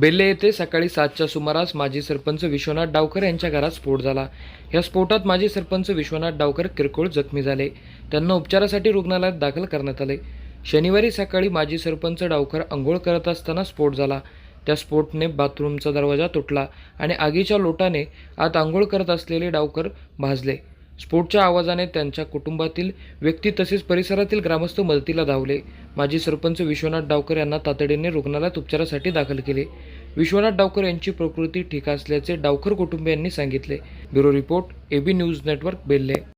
बेल्ले येथे सकाळी सातच्या सुमारास माजी सरपंच विश्वनाथ डावकर यांच्या घरात स्फोट झाला. या स्फोटात माजी सरपंच विश्वनाथ डावकर किरकोळ जखमी झाले. त्यांना उपचारासाठी रुग्णालयात दाखल करण्यात आले. शनिवारी सकाळी माजी सरपंच डावकर आंघोळ करत असताना स्फोट झाला. त्या स्फोटने बाथरूमचा दरवाजा तुटला आणि आगीच्या लोटाने आत आंघोळ करत असलेले डावकर भाजले. स्फोटच्या आवाजाने त्यांच्या कुटुंबातील व्यक्ती तसेच परिसरातील ग्रामस्थ मदतीला धावले. माजी सरपंच विश्वनाथ डावकर यांना तातडीने रुग्णालयात उपचारासाठी दाखल केले. विश्वनाथ डावकर यांची प्रकृती ठीक असल्याचे डावकर कुटुंबियांनी सांगितले. Bureau report AB news network बेल्ले.